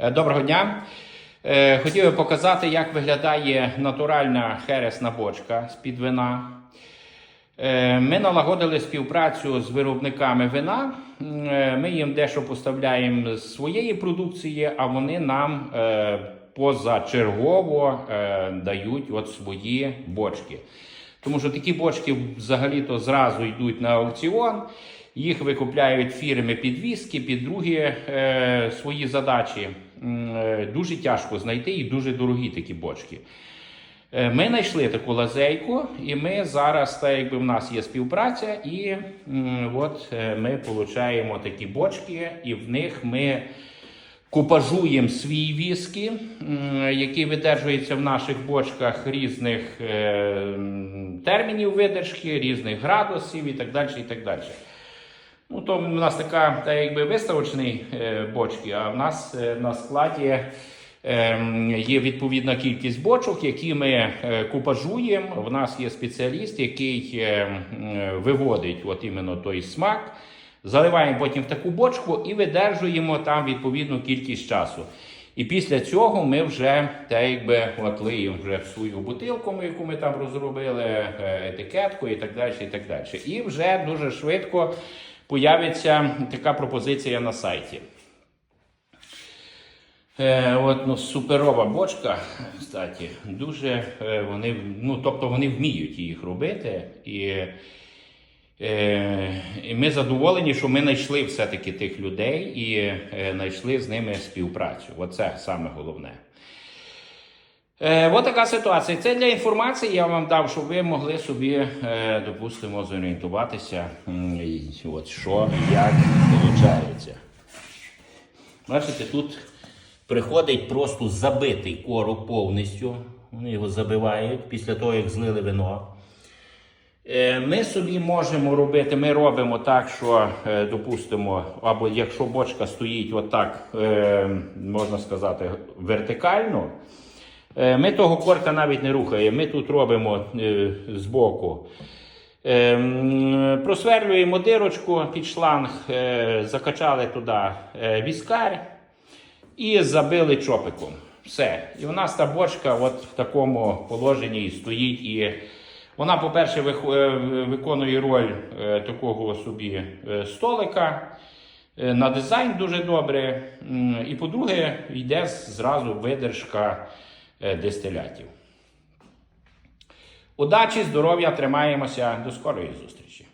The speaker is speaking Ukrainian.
Е, Доброго дня. Е, Хотів би показати, як виглядає натуральна хересна бочка з-під вина. Е, Ми налагодили співпрацю з виробниками вина. Ми їм дещо поставляємо з своєї продукції, а вони нам позачергово дають от свої бочки. Тому що такі бочки взагалі-то зразу йдуть на аукціон. Їх викупляють фірми підвізки, під другі е, свої задачі. Е, Дуже тяжко знайти і дуже дорогі такі бочки. Е, Ми знайшли таку лазейку, і ми зараз, так якби в нас є співпраця, і от е, ми отримуємо такі бочки, і в них ми купажуємо свій віскі, який видержується в наших бочках різних термінів видержки, різних градусів і так далі. І так далі. Ну, то в нас така, та якби виставочні е, бочки, а в нас е, на складі ем, є відповідна кількість бочок, які ми е, купажуємо. В нас є спеціаліст, який е, виводить от іменно той смак. Заливаємо потім в таку бочку і видержуємо там відповідну кількість часу. І після цього ми вже та якби лиємо вже свою бутилку, яку ми там розробили, етикетку і так далі. І так далі. І вже дуже швидко появиться така пропозиція на сайті. Е, от, ну, суперова бочка, кстати, дуже е, вони, ну, тобто вони вміють їх робити. І, е, і ми задоволені, що ми знайшли все-таки тих людей і е, знайшли з ними співпрацю. Оце саме головне. Е, от така ситуація. Це для інформації я вам дав, щоб ви могли собі, е, допустимо, зорієнтуватися, от що, як виходить. Бачите, тут приходить просто забитий короб повністю. Вони його забивають після того, як злили вино. Е, Ми собі можемо робити, ми робимо так, що, е, допустимо, або якщо бочка стоїть отак, можна сказати, вертикально, ми того корка навіть не рухаємо. Ми тут робимо е, збоку. Е, Просверлюємо дирочку під шланг, е, закачали туди е, віскар і забили чопиком. Все. І у нас та бочка от в такому положенні стоїть. І вона, по-перше, е, виконує роль е, такого собі е, столика. Е, На дизайн дуже добре. І по-друге, йде зразу видержка е, дистилятів. Удачі, здоров'я, тримаємося. До скорої зустрічі.